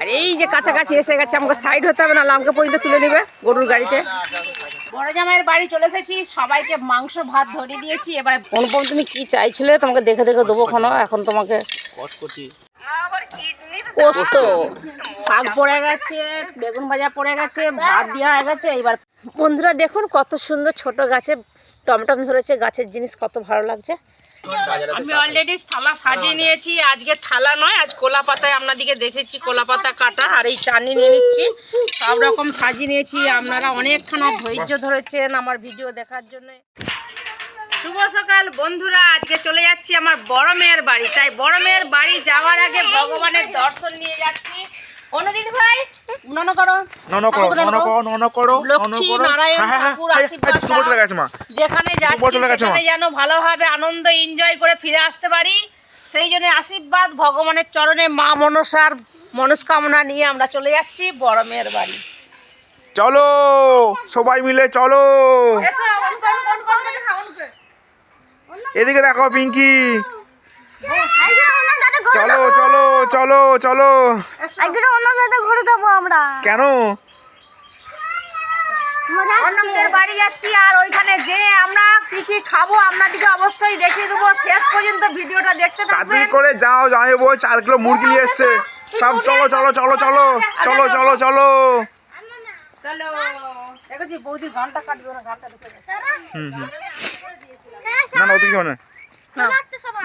আর এই যে কাছাকাছি এসে গেছে আমাকে সাইড হতে হবে না লামকে পর্যন্ত তুলে নেবে গরুর গাড়িতে। বড় জামাইয়ের বাড়ি চলে এসেছি সবাইকে মাংস ভাত ধরিয়ে দিয়েছি এবারে অনুপম তুমি কি চাইছিলে তোমাকে দেখে দেখে দেবো কোনো এখন তোমাকে পোস্ত। শাক পড়ে গেছে বেগুন ভাজা পড়ে গেছে ভাত দেওয়া হয়ে গেছে এবার বন্ধুরা দেখুন কত সুন্দর ছোট গাছে টমটম ধরেছে গাছের জিনিস কত ভালো লাগছে। আমি অলরেডি থালা সাজিয়ে নিয়েছি আজকে থালা নয় আজ কোলা পাতায় আপনাদিকে দেখেছি কোলা পাতা কাটা আর এই চাটনি নিয়ে নিচ্ছি। সব রকম সাজিয়ে নিয়েছি আপনারা অনেকখানা ধৈর্য ধরেছেন আমার ভিডিও দেখার জন্য। শুভ সকাল বন্ধুরা আজকে চলে যাচ্ছি আমার বড় মেয়ের বাড়ি। তাই বড় মেয়ের বাড়ি যাওয়ার আগে ভগবানের দর্শন নিয়ে যাচ্ছি। অনুদিদি ভাই নন করো নন করো নন করো নন করো লক্ষ্মী নারায়ণ হ্যাঁ হ্যাঁ ঠাকুর হ্যাঁ আশীর্বাদ ছোট বলতে গেছে মা যেখানে যাচ্ছি সেখানে যেন ভালোভাবে আনন্দ এনজয় করে ফিরে আসতে পারি সেই জন্য আশীর্বাদ ভগবানের চরণে মা মনসার মনস্কামনা নিয়ে আমরা চলে যাচ্ছি বড় মেয়ের বাড়ি চলো সবাই মিলে চলো। এদিকে দেখো পিঙ্কি চলো চলো চলো চলো। ঘুরে দেবো আমরা। কেন? অন্যদের বাড়ি যাচ্ছি আর ওইখানে যে আমরা কি কি খাব আপনাদেরকে অবশ্যই দেখিয়ে দেবো। শেষ পর্যন্ত ভিডিওটা দেখতে থাকবেন। করে যাও জামাই বউ চার কিলো মুরগি নিয়ে এসছে। সব চলো চলো চলো চলো চলো চলো চলো। চলো। দেখেছি বৌদি ঘণ্টা কাটবে না ঘণ্টা হুম হুম। না না ওদিকে মানে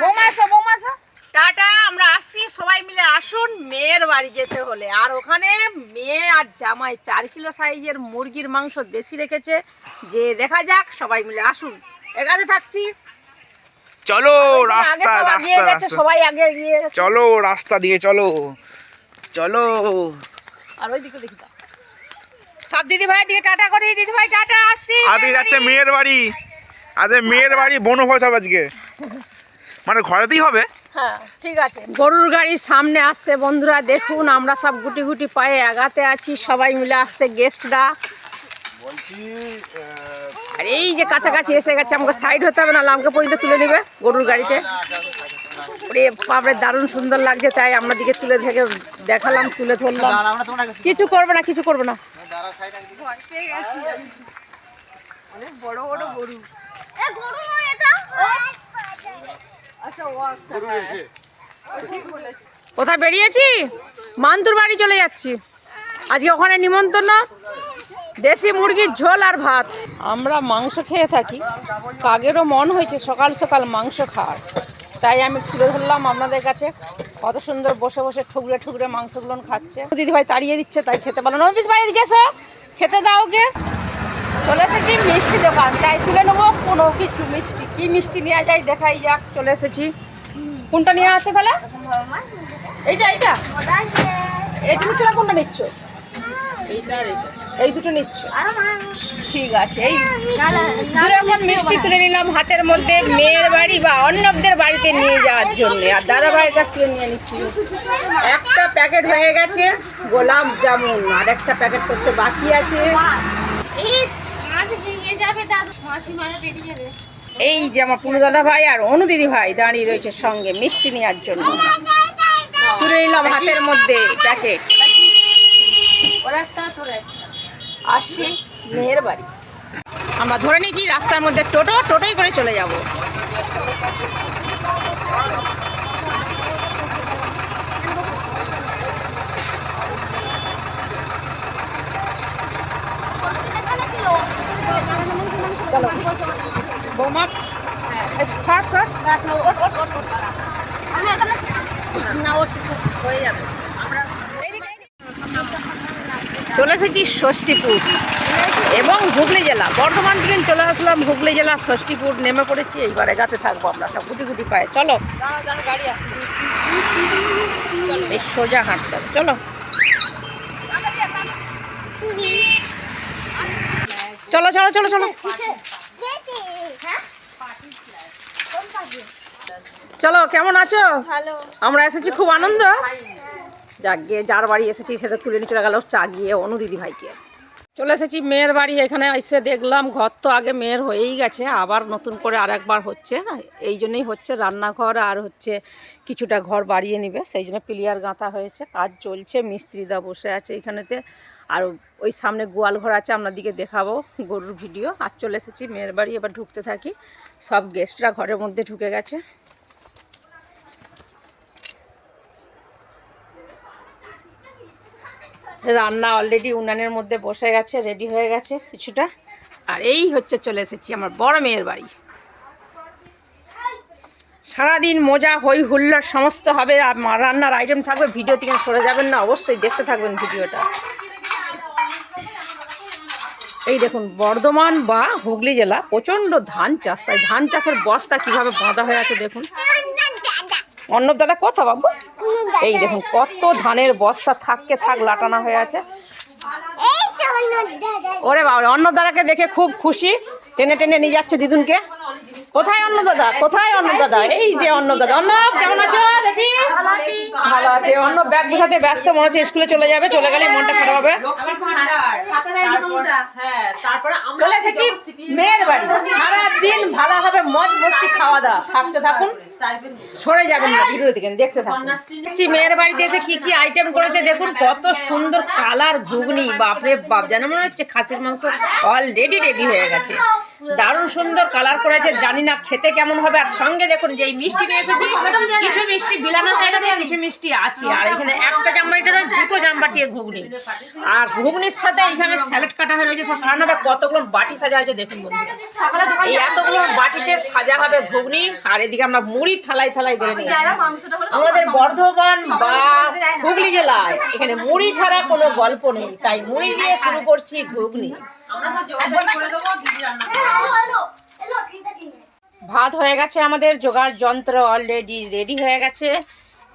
বৌমা এসো, বৌমা এসো। টাটা আমরা আসছি সবাই মিলে আসুন মেয়ের বাড়ি যেতে হলে। আর ওখানে মেয়ে আর জামাই চার কিলো সাইজের মুরগির মাংস দেশি রেখেছে। যে দেখা যাক সবাই মিলে আসুন। এখানে থাকছি। চলো রাস্তা সবাই আগে গিয়ে চলো রাস্তা দিয়ে চলো। চলো। আর ওই দিকে দেখি সব দিদি ভাই দিয়ে টাটা করি। দিদি ভাই টাটা আসছি আজকে যাচ্ছে মেয়ের বাড়ি। আজকে মেয়ের বাড়ি বনভোজ হবে আজকে। মানে ঘরেতেই হবে। হ্যাঁ ঠিক আছে। গরুর গাড়ি সামনে আসছে বন্ধুরা দেখুন আমরা সব গুটি গুটি পায়ে আগাতে আছি সবাই মিলে আসছে গেস্টরা আর এই যে কাছাকাছি এসে গেছে আমাকে সাইড হতে হবে না লামকে পর্যন্ত তুলে নেবে গরুর গাড়িতে। ওরে বাপরে দারুণ সুন্দর লাগছে তাই আমরা দিকে তুলে থেকে দেখালাম তুলে ধরলাম। কিছু করবে না কিছু করবে না। অনেক বড় বড় গরু। গরু নয় এটা। আচ্ছা ও হ্যাঁ। কোথায় বেরিয়েছি? মান্তুর বাড়ি চলে যাচ্ছি। আজকে ওখানে নিমন্ত্রণ। দেশি মুরগির ঝোল আর ভাত। আমরা মাংস খেয়ে থাকি। কাগেরও মন হয়েছে সকাল সকাল মাংস খাওয়ার। তাই আমি তুলে ধরলাম আপনাদের কাছে। কত সুন্দর বসে বসে ঠুকরে ঠুকরে মাংসগুলো খাচ্ছে। দিদিভাই তাড়িয়ে দিচ্ছে তাই খেতে পারল না। দিদিভাই এদিকে এসো। খেতে দাও ওকে। চলে এসেছি মিষ্টি দোকান। তাই তুলে নেব কোনো কিছু মিষ্টি। কি মিষ্টি নেওয়া যায় দেখাই, যাক, চলে এসেছি। কোনটা নেওয়া আছে তাহলে? এইটা এইটা? এইটা নিচ্ছ না কোনটা নিচ্ছ। এই দুটো নিচ্ছ। ঠিক আছে, এই দু রকম মিষ্টি তুলে নিলাম হাতের মধ্যে। মেয়ের বাড়ি বা অন্যদের বাড়িতে নিয়ে যাওয়ার জন্য। আর দাদা ভাইয়ের কাছ থেকে নিয়ে নিচ্ছি। একটা প্যাকেট হয়ে গেছে গোলাপ জামুন। আর একটা প্যাকেট করতে বাকি আছে। এই যে আমার পুরো দাদা ভাই আর অনু দিদি ভাই দাঁড়িয়ে রয়েছে সঙ্গে, মিষ্টি নেওয়ার জন্য। তুলে নিলাম হাতের মধ্যে প্যাকেট। আসছি মেয়ের বাড়ি। আমরা ধরে নিয়েছি রাস্তার মধ্যে টোটো, টোটোই করে চলে যাব চলো বৌমা শর্ট শর্ট আমি এখানে না ওর হয়ে যাবে। চলে এসেছি ষষ্ঠীপুর এবং হুগলি জেলা। বর্ধমান থেকে চলে আসলাম হুগলি জেলা ষষ্ঠীপুর। নেমে পড়েছি এইবার এগাতে থাকব আমরা সব গুটি গুটি পায়ে। চলো। এই সোজা হাঁটতে হবে। চলো। চলো চলো চলো চলো হ্যাঁ চলো কেমন আছো? আমরা এসেছি খুব আনন্দ। যাক গিয়ে যার বাড়ি এসেছি সেটা তুলে নিয়ে চলে গেল। চা গিয়ে অনু দিদি ভাইকে। চলে এসেছি মেয়ের বাড়ি এখানে এসে দেখলাম ঘর তো আগে মেয়ের হয়েই গেছে আবার নতুন করে আরেকবার হচ্ছে। এই জন্যই হচ্ছে রান্নাঘর আর হচ্ছে কিছুটা ঘর বাড়িয়ে নিবে। সেই জন্য প্লিয়ার গাঁথা হয়েছে কাজ চলছে মিস্ত্রিদা বসে আছে এখানেতে। আর ওই সামনে গোয়াল ঘর আছে আপনাদেরকে দেখাবো গরুর ভিডিও। আর চলে এসেছি, মেয়ের বাড়ি, এবার ঢুকতে থাকি। সব গেস্টরা ঘরের মধ্যে ঢুকে গেছে। রান্না অলরেডি উনানের মধ্যে বসে গেছে রেডি হয়ে গেছে কিছুটা। আর এই হচ্ছে চলে এসেছি আমার বড় মেয়ের বাড়ি। সারাদিন মজা হই হুল্লোড়, সমস্ত হবে। আর রান্নার আইটেম থাকবে ভিডিও থেকে সরে যাবেন না, অবশ্যই দেখতে থাকবেন ভিডিওটা। এই দেখুন বর্ধমান বা হুগলি জেলা প্রচণ্ড ধান চাষ। তাই ধান চাষের বস্তা কীভাবে বাঁধা হয়ে আছে দেখুন। অন্নব দাদা কথা বাবু? এই দেখুন কত ধানের বস্তা থাককে থাক লাটানো হয়ে আছে। ওরে বাবা অন্নব দাদাকে দেখে খুব খুশি। টেনে টেনে নিয়ে যাচ্ছে দিদুনকে। কোথায় অন্য দাদা? কোথায় অন্য দাদা? এই যে অন্য দাদা। অন্য কেমন আছো? দেখি। ভালো আছে। অন্য ব্যাগ ব্যস্ত, মনে হচ্ছে স্কুলে চলে যাবে, চলে গেলে মনটা খারাপ হবে। চলে এসেছি মেয়ের বাড়ি। সারাদিন ভালো হবে, মজ মস্তি খাওয়া দাওয়া। থাকতে থাকুন। সরে যাবেন না, ভিডিও দেখতে থাকুন। মেয়ের বাড়িতে এসে কি কি আইটেম করেছে দেখুন, কত সুন্দর কালার ঘুগনি, বাপরে বাপ, যেন মনে হচ্ছে খাসির মাংস অলরেডি রেডি হয়ে গেছে। দারুণ সুন্দর কালার করেছে, জানি না খেতে কেমন হবে। আর সঙ্গে দেখুন যে এই মিষ্টি নিয়ে এসেছি, কিছু মিষ্টি বিলানো হয়ে গেছে কিছু মিষ্টি আছে। আর এখানে একটা জাম্বাটিটা নয় দুটো জাম্বাটিয়ে ঘুগনি। আর ঘুগনির সাথে এখানে স্যালাড কাটা হয়ে রয়েছে, সব কতগুলো বাটি সাজা হয়েছে দেখুন বন্ধুরা। এই এতগুলো বাটিতে সাজা হবে ঘুগনি, আর এদিকে আমরা মুড়ি থালাই থালাই বেড়ে নিয়েছি আমাদের বর্ধমান বা হুগলি জেলায় এখানে মুড়ি ছাড়া কোনো গল্প নেই, তাই মুড়ি দিয়ে শুরু করছি ঘুগনি। ভাত হয়ে গেছে আমাদের জোগাড় যন্ত্র অলরেডি রেডি হয়ে গেছে।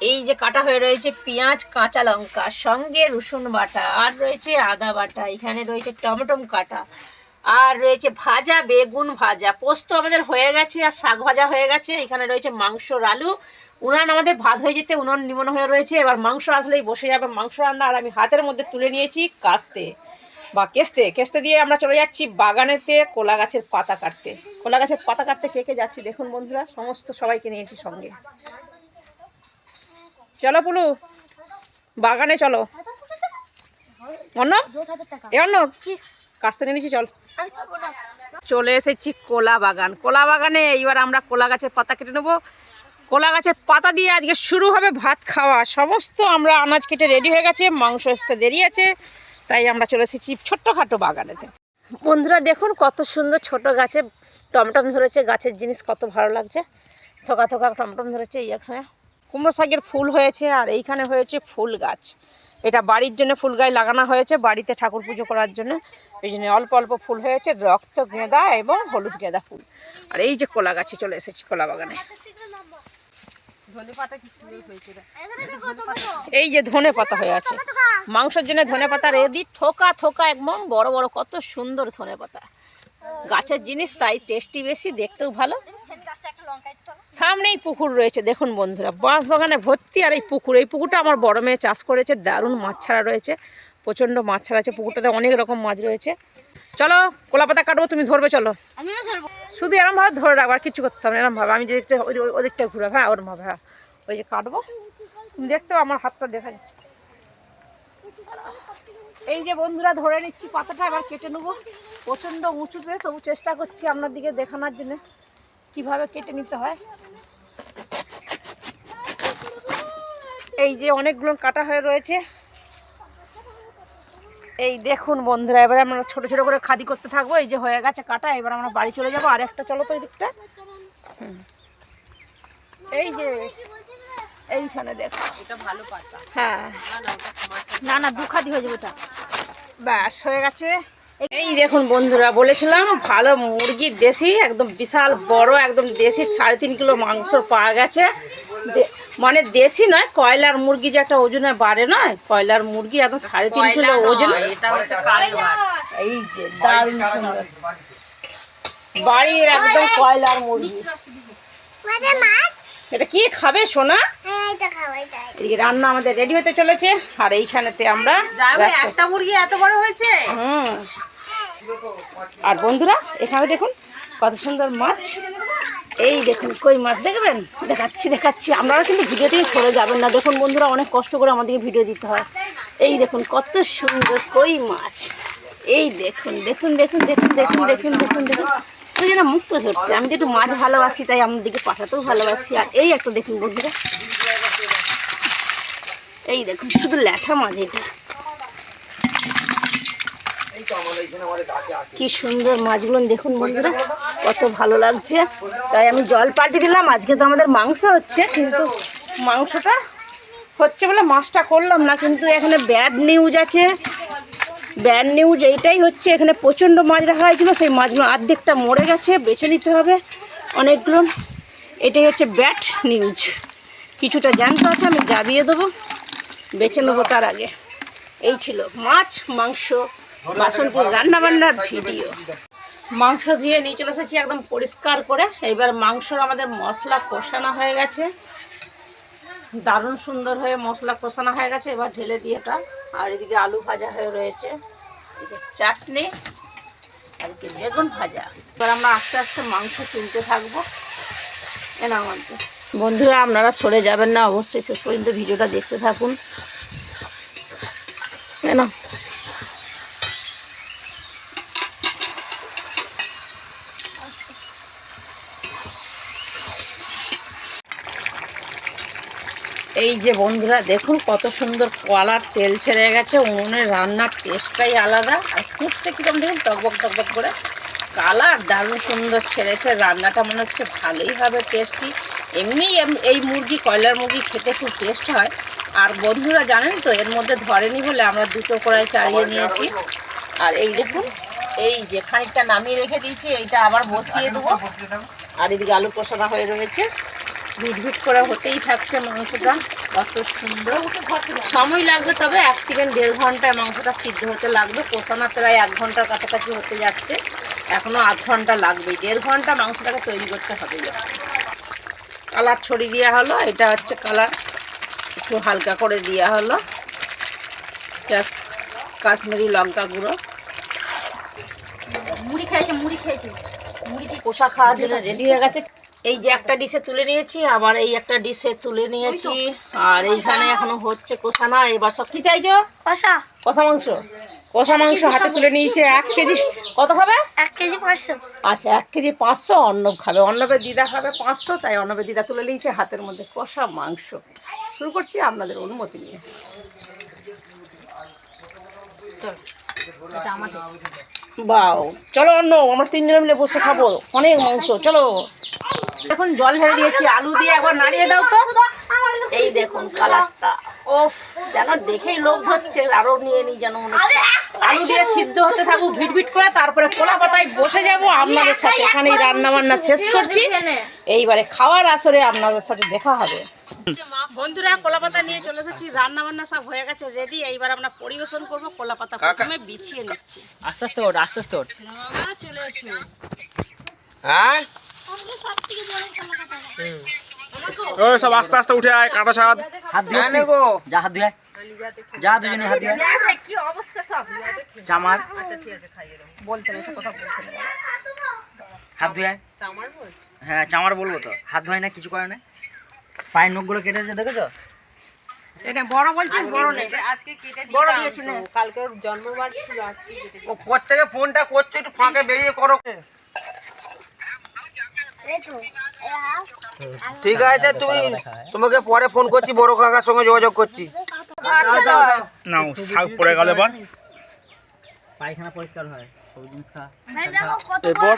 এই যে কাটা হয়ে রয়েছে পেঁয়াজ কাঁচা লঙ্কা সঙ্গে রসুন বাটা আর রয়েছে আদা বাটা এখানে রয়েছে টমেটম কাটা আর রয়েছে ভাজা বেগুন ভাজা। পোস্ত আমাদের হয়ে গেছে আর শাক ভাজা হয়ে গেছে। এখানে রয়েছে মাংসর আলু। উনান আমাদের ভাত হয়ে যেতে উনান নিমন হয়ে রয়েছে। এবার মাংস আসলেই বসে যাবে মাংস রান্না আর আমি হাতের মধ্যে তুলে নিয়েছি কাস্তে। বা কেস্তে কেস্তে দিয়ে আমরা চলে যাচ্ছি বাগানেতে কোলা গাছের পাতা কাটতে। কোলা গাছের পাতা কাটতে কে কে যাচ্ছি দেখুন বন্ধুরা, সমস্ত সবাইকে নিয়েছি সঙ্গে। চলো পুলু, বাগানে চলো। অর্ণব এ কাস্তে নিয়ে নিয়েছি চল। চলে এসেছি কোলা বাগান। কোলা বাগানে এইবার আমরা কোলা গাছের পাতা কেটে নেব। কোলা গাছের পাতা দিয়ে আজকে শুরু হবে ভাত খাওয়া। সমস্ত আমরা আনাজ কেটে রেডি হয়ে গেছে, মাংস আসতে দেরি আছে। তাই আমরা চলে এসেছি ছোট্টখাটো বাগানেতে। বন্ধুরা দেখুন কত সুন্দর ছোট গাছে টমটম ধরেছে, গাছের জিনিস কত ভালো লাগছে। থোকা থোকা টমটম ধরেছে এই এখানে। কুমড়ো শাকের ফুল হয়েছে আর এইখানে হয়েছে ফুল গাছ। এটা বাড়ির জন্য ফুল গাছ লাগানো হয়েছে, বাড়িতে ঠাকুর পুজো করার জন্য। এই জন্য অল্প অল্প ফুল হয়েছে, রক্ত, গেঁদা এবং হলুদ গেঁদা ফুল। আর এই যে কোলা গাছে চলে এসেছি কোলা বাগানে। এই যে ধনে পাতা হয়ে আছে। মাংসের জন্য ধনে পাতা রেডি থোকা থোকা একদম বড় বড়, কত সুন্দর ধনে পাতা। গাছের জিনিস তাই টেস্টি বেশি, দেখতেও ভালো। সামনেই পুকুর রয়েছে, দেখুন বন্ধুরা বাঁশ বাগানে ভর্তি আর এই পুকুর। এই পুকুরটা আমার বড় মেয়ে চাষ করেছে, দারুণ মাছ ছাড়া রয়েছে। প্রচণ্ড মাছ ছাড়া আছে পুকুরটাতে অনেক রকম মাছ রয়েছে। চলো কোলা পাতা কাটবো তুমি ধরবে চলো। শুধু এরম ভাবে ধরে রাখব আর কিছু করতে হবে না এরম ভাবে। আমি যেদিকটা ওই- ওদিকটা ঘুরে হ্যাঁ ওরম ভাবে হ্যাঁ। ওই যে কাটবো। তুমি দেখতে আমার হাতটা দেখা যাচ্ছে। এই যে বন্ধুরা ধরে নিচ্ছি পাতাটা এবার কেটে নেব। প্রচণ্ড উঁচুতে তবু চেষ্টা করছি আপনার দিকে দেখানোর জন্য কীভাবে কেটে নিতে হয়। এই যে অনেকগুলো কাটা হয়ে রয়েছে। এই দেখুন বন্ধুরা এবার আমরা ছোট ছোট করে খাদি করতে থাকব এই যে হয়ে গেছে কাটা এবার আমরা বাড়ি চলে যাব আর একটা চলো তো এই দিকটা এই যে এইখানে দেখো। এটা ভালো পাতা। হ্যাঁ। না না দু খাদি হয়ে যাবে ওটা। ব্যাস হয়ে গেছে। এই দেখুন বন্ধুরা বলেছিলাম ভালো মুরগির দেশি একদম বিশাল বড় একদম দেশি সাড়ে তিন কিলো মাংস পাওয়া গেছে। মানে দেশি নয় কয়লার মুরগি যে একটা ওজনে বাড়ে নয়? কয়লার মুরগি একদম সাড়ে তিন কিলো ওজন এই যে দারুণ সুন্দর। বাড়ির একদম কয়লার মুরগি। এটা কি খাবে সোনা? হ্যাঁ রান্না আমাদের রেডি হতে চলেছে আর এইখানেতে আমরা একটা মুরগি এত বড় হয়েছে? হুম। আর বন্ধুরা এখানে দেখুন কত সুন্দর মাছ। এই দেখুন, কই মাছ দেখবেন? দেখাচ্ছি দেখাচ্ছি। আপনারা কিন্তু ভিডিও থেকে সরে যাবেন না। দেখুন বন্ধুরা, অনেক কষ্ট করে আমাদেরকে ভিডিও দিতে হয়। এই দেখুন, কত সুন্দর কই মাছ। এই দেখুন দেখুন দেখুন দেখুন দেখুন দেখুন দেখুন দেখুন। ওই যেন মুক্ত ধরছে। আমি তো একটু মাছ ভালোবাসি, তাই আমার দিকে পাঠাতেও ভালোবাসি। আর এই একটা দেখুন বন্ধুরা। এই দেখুন, শুধু ল্যাঠা মাছ এটা। কি সুন্দর মাছগুলো দেখুন বন্ধুরা, কত ভালো লাগছে। তাই আমি জল পাল্টে দিলাম, আজকে তো আমাদের মাংস হচ্ছে, কিন্তু মাংসটা হচ্ছে বলে মাছটা করলাম না, কিন্তু এখানে ব্যাড নিউজ আছে। ব্যাড নিউজ এইটাই হচ্ছে, এখানে প্রচণ্ড মাছ রাখা হয়েছিল সেই মাছগুলো অর্ধেকটা মরে গেছে, বেছে নিতে হবে অনেকগুলো। এটাই হচ্ছে ব্যাড নিউজ কিছুটা জ্যান্ত আছে, আমি জাবিয়ে দেবো, বেছে নেব তার আগে। এই ছিল মাছ, মাংস। বাসন্তী রান্না বান্নার ভিডিও। মাংস ধুয়ে নিয়ে চলে এসেছি একদম পরিষ্কার করে। এবার মাংসর আমাদের মশলা কষানো হয়ে গেছে। দারুণ সুন্দর হয়ে মশলা কষানো হয়ে গেছে। এবার ঢেলে দিয়ে এটা। আর এদিকে আলু ভাজা হয়ে রয়েছে। চাটনি আর এদিকে বেগুন ভাজা। এবার আমরা আস্তে আস্তে মাংস তুলতে থাকব। এনা আমাদের বন্ধুরা, আপনারা সরে যাবেন না। অবশ্যই শেষ পর্যন্ত ভিডিওটা দেখতে থাকুন। এনা এই যে বন্ধুরা, দেখুন কত সুন্দর কলার তেল ছেড়ে গেছে, উনুনের রান্নার টেস্টটাই আলাদা, আর ফুটছে কীরকম দেখুন টকবক টকবক করে। কালার দারুণ সুন্দর ছেড়েছে, রান্নাটা মনে হচ্ছে ভালোই হবে টেস্টি। এমনি এই মুরগি, কয়লার মুরগি খেতে খুব টেস্ট হয়। আর বন্ধুরা, জানেন তো, এর মধ্যে ধরেনি বলে আমরা দুটো কড়াই চালিয়ে নিয়েছি। আর এই দেখুন, এই যে খানিকটা নামিয়ে রেখে দিয়েছি, এইটা আবার বসিয়ে দেবো। আর এদিকে আলু কষানো হয়ে রয়েছে। ভিট করে হতেই থাকছে মাংসটা। কত সুন্দর। সময় লাগবে তবে এক থেকে দেড় ঘন্টায় মাংসটা সিদ্ধ হতে লাগবে। কষানো প্রায় এক ঘণ্টার কাছাকাছি হতে যাচ্ছে। এখনও আধ ঘণ্টা লাগবে। দেড় ঘণ্টা মাংসটাকে তৈরি করতে হবে। কালার ছড়িয়ে দেওয়া হলো। এটা হচ্ছে কালার। একটু হালকা করে দেওয়া হলো। জাস্ট কাশ্মীরি লঙ্কা গুঁড়ো। মুড়ি খেয়েছে মুড়ি খেয়েছে মুড়ি কষা খাওয়ার জন্য রেডি হয়ে গেছে। এই যে একটা ডিশে তুলে নিয়েছি আবার এই একটা ডিশে তুলে নিয়েছি। আর এইখানে এখনও হচ্ছে কোষা না এবার সব কি চাইছো? কষা। কষা মাংস? কষা মাংস হাতে তুলে নিয়েছে এক কেজি। কত খাবে? এক কেজি পাঁচশো। আচ্ছা এক কেজি পাঁচশো অন্নব খাবে। অন্নবের দিদা খাবে পাঁচশো তাই অন্নবের দিদা তুলে নিয়েছে হাতের মধ্যে কষা মাংস। শুরু করছি আপনাদের অনুমতি নিয়ে। বাও। চলো অন্য আমরা তিনজনে মিলে বসে খাব। অনেক মাংস, চলো। এখন জল ঢেলে দিয়েছি, আলু দিয়ে একবার নাড়িয়ে দাও তো। এই দেখুন কালারটা। ওফ, যেন দেখেই লোভ ধরছে আরও নিয়ে নি যেন। আলু দিয়ে সিদ্ধ হতে থাকুক ভিট করে, তারপরে কোলা পাতায় বসে যাব। আপনাদের সাথে এখানেই রান্না বান্না শেষ করছি। এইবারে খাওয়ার আসরে আপনাদের সাথে দেখা হবে। বন্ধুরা কলা পাতা নিয়ে চলে এসেছি। রান্না বান্না সব হয়ে গেছে রেডি এইবার আমরা পরিবেশন করব কলাপাতা প্রথমে বিছিয়ে নিচ্ছি। আস্তে আস্তে ওঠ আস্তে আস্তে ওঠ। চলে এসো। হ্যাঁ? ওই সব আস্তে আস্তে উঠে আয় কাটা সাদ হাত ধুয়ে যা হাত আয়। যা দুজনে হাত আয়। কি অবস্থা সব। চামার। বলতে না কথা বলতে না হাত ধুয়ে আয়। হ্যাঁ চামার বলব তো। হাত ধোয় না কিছু করে না। পায়ের নখগুলো কেটেছে দেখেছ? এটা বড় বলছিস বড় নেই আজকে কেটে বড় দিয়েছি কালকে ওর জন্মবার ছিল আজকে কেটে ও থেকে ফোনটা করছ একটু ফাঁকে বেরিয়ে করো। ঠিক আছে তুমি তোমাকে পরে ফোন করছি বড় কাকার সঙ্গে যোগাযোগ করছি। নাও শাক পড়ে গেল এবার। পায়খানা পরিষ্কার হয় সব জিনিস খা। এরপর?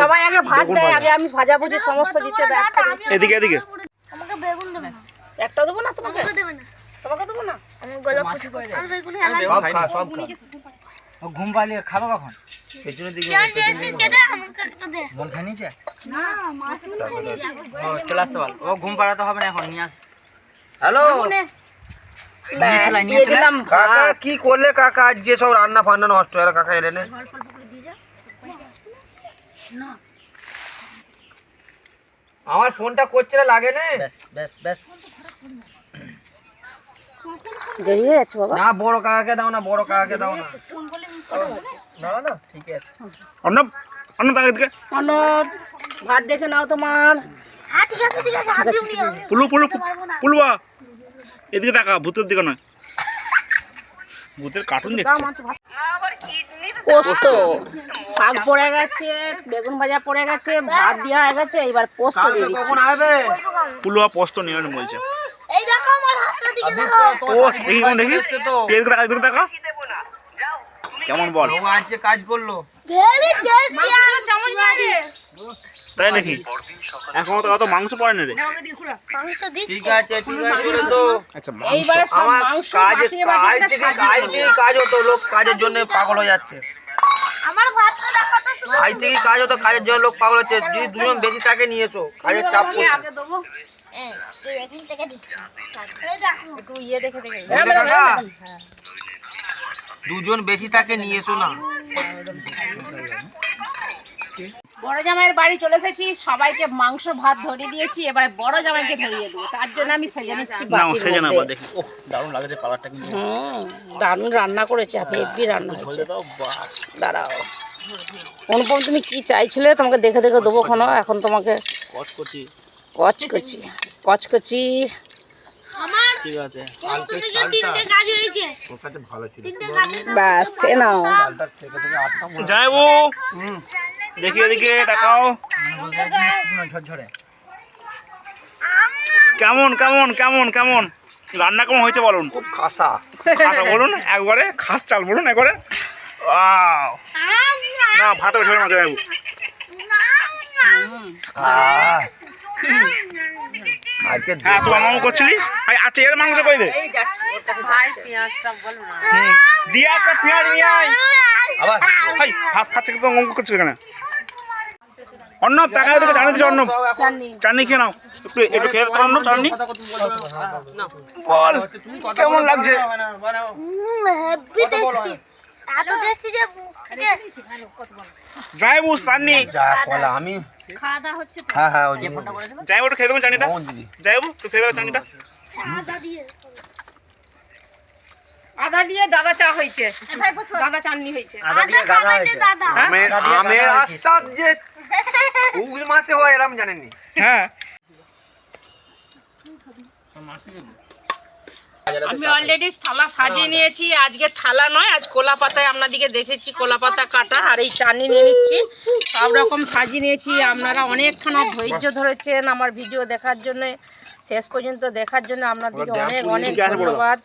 সবাই আগে ভাত দেয় আগে আমি ভাজা ভুজি সমস্ত দিতে ব্যস্ত। এদিকে এদিকে। আমাকে বেগুন দেবে একটা দেবো না তোমাকে? দেবে না। তোমাকে দেবো না? আমার গলা ফুটে আর বেগুন সব খা সব খা। ও ঘুম পালিয়ে খাব কখন? পেছনের দিকে মন না মাছ ও চলে আসতে বল ও ঘুম পাড়াতে হবে না এখন নিয়ে আস। হ্যালো? কাকা কি করলে কাকা? আজকে সব রান্না ফান্না নষ্ট হয়ে কাকা এলে নে। আমার ফোনটা করছে না লাগে না। ব্যাস ব্যাস দেরি হয়ে যাচ্ছে বাবা। না বড় কাকাকে দাও না বড় কাকাকে দাও না। না না ঠিক আছে। অর্ণব অর্ণব তাকে দিকে। অনব ভাত দেখে নাও তোমার। হ্যাঁ ঠিক আছে ঠিক আছে হাত পুলু পুলু পুলুয়া। এদিকে তাকা ভূতের দিকে নয়। ভূতের কার্টুন দেখছে। পোস্ত। শাক পড়ে গেছে বেগুন ভাজা পড়ে গেছে ভাত দেওয়া হয়ে গেছে এবার পোস্ত দিয়ে কখন আসবে? পুলুয়া পোস্ত নিয়ে বলছে। এই দেখো আমার হাতটা দিকে দেখো। ও দেখি কেমন দেখি এদিকে তাকা কেমন বল? ও আজকে কাজ করল। ভেরি টেস্টি আর তাই নাকি? এখনও তো অত মাংস পড়ে না রে। মাংস দিচ্ছে। ঠিক আছে ঠিক আছে তো। আচ্ছা এইবারে সব আমার মাংস কাজে কাজ থেকে কাজ থেকে কাজ হতো লোক কাজের জন্য পাগল হয়ে যাচ্ছে। কাজ থেকে কাজ হতো কাজের জন্য লোক পাগল হচ্ছে। যদি দুজন বেশি তাকে নিয়েছো কাজের চাপ পড়ছে। দুজন বেশি তাকে নিয়ে এসো না। বড় জামাইয়ের বাড়ি চলে এসেছি সবাইকে মাংস ভাত ধরিয়ে দিয়েছি এবারে বড় জামাইকে ধরিয়ে দেবো। তার জন্য আমি সেজে নিচ্ছি না সেজে না দেখি ও দারুণ লাগছে কালারটা কিন্তু। হুম দারুণ রান্না করেছে হেভি রান্না দাঁড়াও। অনুপম তুমি কি চাইছিলে? তোমাকে দেখে দেখে দেবো কোনো এখন তোমাকে কচ করছি। কচকচি কচকচি ঠিক আছে পোস্ত থেকে তিনটে কাজ হয়েছে। ভালো ছিল? তিনটে কাজ ব্যাস এ নাও। যাইবো দেখি এদিকে তাকাও। ঝরঝরে কেমন কেমন কেমন কেমন? রান্না কেমন হয়েছে বলুন? খুব খাসা। খাসা বলুন একবারে খাস চাল বলুন একবারে! না ভাত উঠে না হ্যাঁ তুই মামা করছিলি? আচ্ছা এর মাংস কই দে? হুম। দিয়া একটা পেঁয়াজ নিয়ে আয়। আবার? ভাই খাচ্ছে অঙ্ক করছিস কেন অর্ণব দিচ্ছে অর্ণব। চাননি। চাটনি খেয়ে নাও। একটু একটু খেয়ে তো অর্ণব চাটনি বল কেমন লাগছে? টেস্টি এত টেস্টি যে কলা আমি খাওয়া দাওয়া হচ্ছে হ্যাঁ হ্যাঁ ওই যাইবো খেয়ে দেবো যাইবো একটু খেয়ে দেবো আদা দিয়ে। দাদা চা হয়েছে। দাদা চাননি হয়েছে। আদা দিয়ে আদা হয়েছে। আমের আমের আস্বাদ যে মাসে হয় এরম জানেননি। হ্যাঁ। আমি অলরেডি থালা সাজিয়ে নিয়েছি আজকে থালা নয় আজ কোলা পাতায় আপনাদিকে দেখেছি কোলা পাতা কাটা আর এই চাটনি নিয়ে নিচ্ছি। সব রকম সাজিয়ে নিয়েছি আপনারা অনেকখানা ধৈর্য ধরেছেন আমার ভিডিও দেখার জন্য শেষ পর্যন্ত দেখার জন্য আপনাদেরকে অনেক অনেক ধন্যবাদ।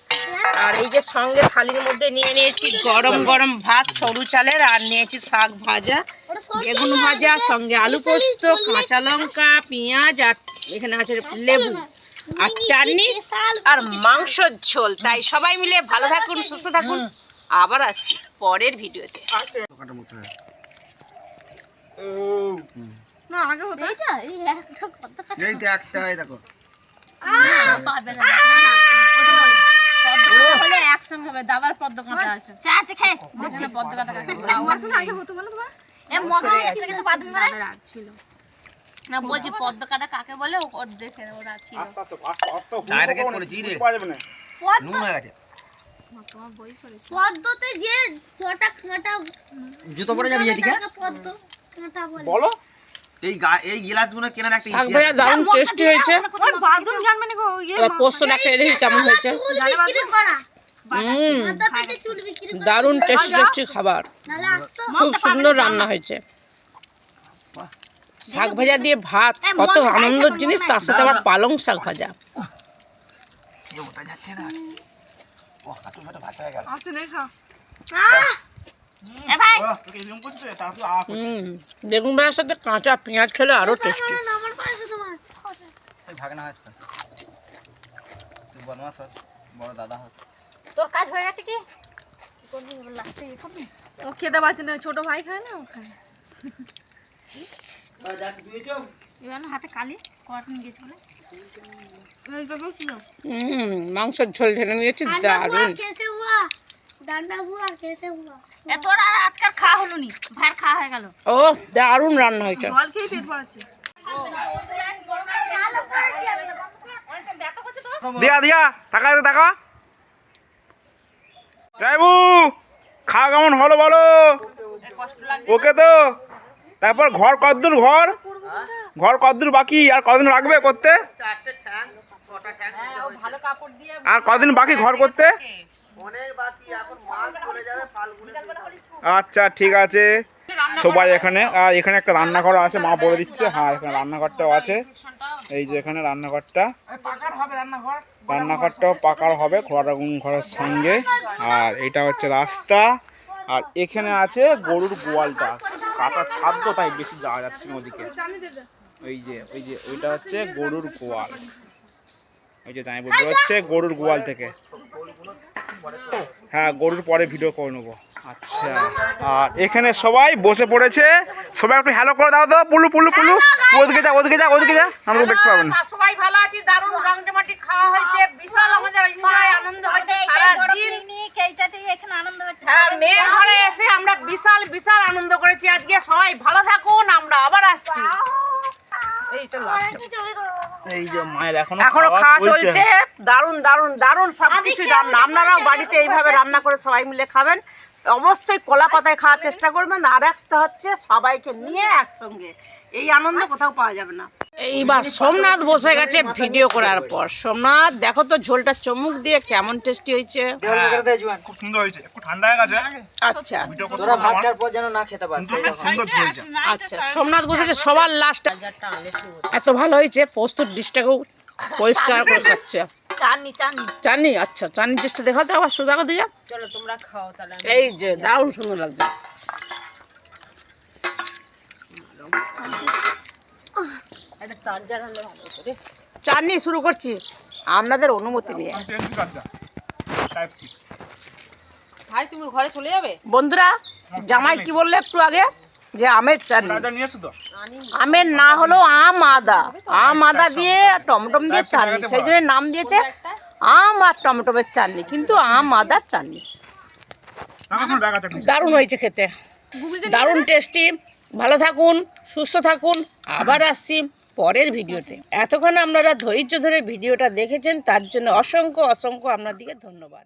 আর এই যে সঙ্গে থালির মধ্যে নিয়ে নিয়েছি গরম গরম ভাত সরু চালের আর নিয়েছি শাক ভাজা বেগুন ভাজা সঙ্গে আলু পোস্ত কাঁচা লঙ্কা পেঁয়াজ আর এখানে আছে লেবু। আর চাটনি আর মাংস ঝোল তাই সবাই মিলে ভালো থাকুন সুস্থ থাকুন আবার আসছি পরের ভিডিওতে এইটা এই একটা কত এই তো একটা এই দেখো হলে একসঙ্গে হবে দাবার পদ্ম কাঁটা আছে চা দিচ্ছে পদ্ম কাঁটা আগে হতো বলো তোমার এ মগা এসে ছিল না বলছি পদ্ম কাঁটা কাকে বলে? ও ওর দেখে ওরা ছিল। আস্তে আস্তে আস্তে আস্তে চায়টাকে করেছি রে। পাওয়া যাবে না। নুন হয়ে গেছে। পদ্মতে যে ছটা কাঁটা জুতো পরে যাবি এদিকে? পদ্ম কাঁটা বলে। বলো। এই গা এই গিলাসগুলো কেনার একটা শাক দারুণ টেস্টি হয়েছে। ওই বাদুন জানবে না গো ইয়ে এবার পোস্তটা খেয়ে দেখি কেমন হয়েছে। দারুণ টেস্টি টেস্টি খাবার। খুব সুন্দর রান্না হয়েছে। শাক ভাজা দিয়ে ভাত কত আনন্দের জিনিস তার সাথে আবার পালং শাক ভাজা। হয়ে বেগুন ভাজার সাথে কাঁচা পেঁয়াজ খেলে আরও টেস্টি তোর কাজ হয়ে গেছে কি? ও খেতে পারছে না ছোট ভাই খায় না ও খায়। মাংসের ঝোল ঢেলে নিয়েছি দারুণ ও দারুণ রান্না হয়েছে। দিয়া দিয়া যাইবু খাওয়া কেমন হলো বলো। ওকে তো। তারপর ঘর কতদূর ঘর? ঘর কতদূর বাকি? আর কদিন লাগবে করতে? আর কদিন বাকি ঘর করতে? আচ্ছা ঠিক আছে। সবাই এখানে আর এখানে একটা রান্নাঘর আছে, মা বলে দিচ্ছে। হ্যাঁ এখানে রান্নাঘরটাও আছে। এই যে এখানে রান্নাঘরটা। রান্নাঘরটাও পাকার হবে ঘোড়া ঘরের সঙ্গে। আর এটা হচ্ছে রাস্তা। আর এখানে আছে গরুর গোয়ালটা। কাটা ছাদ তাই বেশি যাওয়া যাচ্ছে না ওদিকে। ওই যে ওই যে, ওইটা হচ্ছে গরুর গোয়াল। ওই যে তাই বলতে হচ্ছে গরুর গোয়াল থেকে। হ্যাঁ গরুর পরে ভিডিও করে নেব। আচ্ছা আর এখানে সবাই বসে পড়েছে। সবাই একটু হ্যালো করে দাও তো পুলু পুলু পুলু। ওদিকে যা ওদিকে যা ওদিকে যা আমরা দেখতে পাবেন। সবাই ভালো আছি দারুণ রংটামাটি খাওয়া হয়েছে বিশাল আমাদের এনজয় আনন্দ হয়েছে সারা দিন। এখানে আনন্দ হচ্ছে হ্যাঁ মেয়ের ঘরে এসে আমরা বিশাল বিশাল আনন্দ করেছি আজকে। সবাই ভালো থাকুন আমরা আবার আসছি। এইটা last. এই যে মায়ের এখনও এখনও খাওয়া চলছে। দারুণ দারুণ দারুণ সব কিছু রান্না। আপনারাও বাড়িতে এইভাবে রান্না করে সবাই মিলে খাবেন। অবশ্যই কলা পাতায় খাওয়ার চেষ্টা করবেন। আর একটা হচ্ছে সবাইকে নিয়ে একসঙ্গে। এই আনন্দ কোথাও পাওয়া যাবে না। এইবার সোমনাথ বসে গেছে ভিডিও করার পর। সোমনাথ দেখো তো ঝোলটা চমুক দিয়ে কেমন টেস্টি হয়েছে। খুব সুন্দর হয়েছে একটু ঠান্ডা হয়ে গেছে। আচ্ছা। তোরা পারলাম ভাত না। খাওয়ার পর যেন না খেতে পারস সুন্দর হয়েছে। আচ্ছা সোমনাথ বসেছে সবার লাস্ট এত ভালো হয়েছে পোস্তুর ডিশটাকেও পরিষ্কার করে খাচ্ছে। চাননি চাননি। চাননি? আচ্ছা চাননি ডিশটা দেখাতে আবার সুদা দিয়ে। চলো তোমরা খাও তাহলে এই যে দারুণ সুন্দর লাগছে। চাননি শুরু করছি। আপনাদের অনুমতি নিয়ে। ভাই তুমি ঘরে চলে যাবে? বন্ধুরা জামাই কি বললে একটু আগে? যে আমের চাটনি নিয়ে এসো তো। আমের না হলো আম আদা। আম আদা দিয়ে টমটম দিয়ে চাটনি। সেই জন্য নাম দিয়েছে আম আর টমটমের চাটনি কিন্তু আম আদার চাটনি। এখন দারুণ হয়েছে খেতে। দারুণ টেস্টি। ভালো থাকুন সুস্থ থাকুন। আবার আসছি পরের ভিডিওতে। এতক্ষণ আপনারা ধৈর্য ধরে ভিডিওটা দেখেছেন তার জন্য অসংখ্য অসংখ্য আপনাদেরকে ধন্যবাদ।